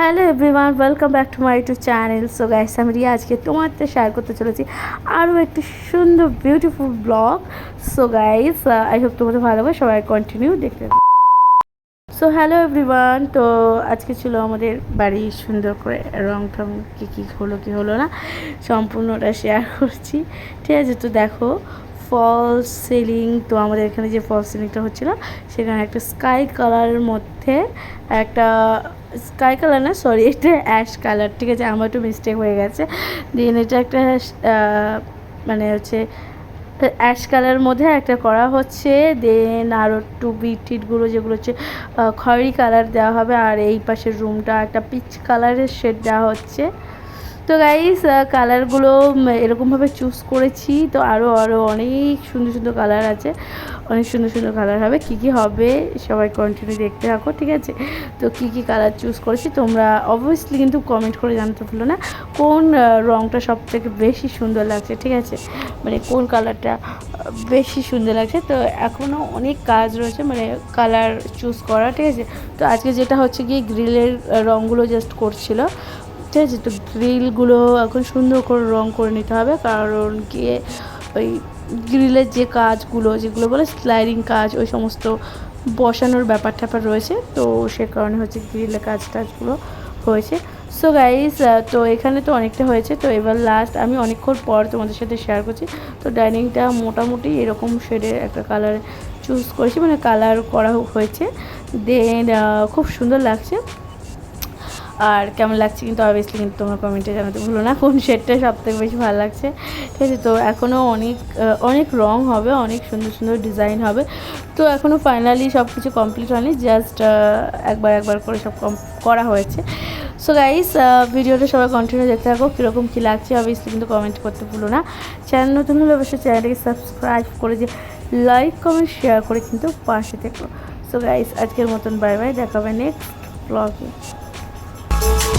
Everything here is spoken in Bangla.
Hello everyone, welcome back to my YouTube channel. So guys আমি রিয়া, আজকে তোমাদের শেয়ার করতে চলেছি আরও একটি সুন্দর beautiful blog so guys I hope তোমাদের ভালো হবে সবাই কন্টিনিউ দেখতে সো হ্যালো এভরিওয়ান তো আজকে ছিল আমাদের বাড়ি সুন্দর করে রং টং কী কী হলো কী হলো না, সম্পূর্ণটা শেয়ার করছি। ঠিক আছে, তো দেখো ফলস সিলিং, তো আমাদের এখানে যে ফলস সিলিংটা হচ্ছিল, সেখানে একটা স্কাই কালারের মধ্যে একটা স্কাই কালার না, সরি, এটা অ্যাশ কালার, ঠিক আছে? আমার একটু মিস্টেক হয়ে গেছে। দেন এটা একটা মানে হচ্ছে, অ্যাশ কালারের মধ্যে একটা করা হচ্ছে। দেন আরও টু টিটগুলো যেগুলো হচ্ছে খয়েরি কালার দেওয়া হবে। আর এই পাশের রুমটা একটা পিচ কালারের শেড দেওয়া হচ্ছে। তো গাইস কালারগুলো এরকমভাবে চুজ করেছি। তো আরও আরও অনেক সুন্দর সুন্দর কালার আছে। অনেক সুন্দর সুন্দর কালার হবে। কি কি হবে সবাই কন্টিনিউ দেখতে থাকো, ঠিক আছে? তো কি কি কালার চুজ করেছি তোমরা অবভিয়াসলি কিন্তু কমেন্ট করে জানতে ভুলো না কোন রংটা সব থেকে বেশি সুন্দর লাগছে, ঠিক আছে? মানে কোন কালারটা বেশি সুন্দর লাগছে। তো এখনও অনেক কাজ রয়েছে মানে কালার চুজ করা, ঠিক আছে? তো আজকে যেটা হচ্ছে গিয়ে গ্রিলের রঙগুলো জাস্ট করছিল। ঠিক আছে তো গ্রিলগুলো এখন সুন্দর করে রং করে নিতে হবে, কারণ গিয়ে ওই গ্রিলের যে কাজগুলো, যেগুলো বলে স্লাইডিং কাজ, ওই সমস্ত বসানোর ব্যাপার ট্যাপার রয়েছে, তো সে কারণে হচ্ছে গ্রিলের কাজ টাজগুলো হয়েছে। সো গাইস তো এখানে তো অনেকটা হয়েছে, তো এবার লাস্ট আমি অনেকক্ষণ পর তোমাদের সাথে শেয়ার করছি। তো ডাইনিংটা মোটামুটি এরকম শেডের একটা কালার চুজ করেছি মানে কালার করা হয়েছে। দেন খুব সুন্দর লাগছে। আর কেমন লাগছে কিন্তু অবভিয়াসলি কিন্তু তোমরা কমেন্টে জানাতে ভুলো না, কোন শেডটা সব থেকে বেশি ভালো লাগছে। ঠিক আছে, তো এখনও অনেক অনেক রং হবে, অনেক সুন্দর সুন্দর ডিজাইন হবে। তো এখনও ফাইনালি সব কিছু কমপ্লিট হয়নি জাস্ট একবার একবার করে সব কম করা হয়েছে। সো গাইস ভিডিওটা সবাই কন্টিনিউ দেখতে থাকো, কীরকম কী লাগছে অবভিয়াসলি কিন্তু কমেন্ট করতে ভুলো না। চ্যানেল নতুন হলে অবশ্যই চ্যানেলটাকে সাবস্ক্রাইব করে যে লাইক কমেন্ট শেয়ার করে কিন্তু পাশে থেকো। সো গাইস আজকের মতন বাই বাই দেখা হবে নেক্সট ব্লগে Thank you.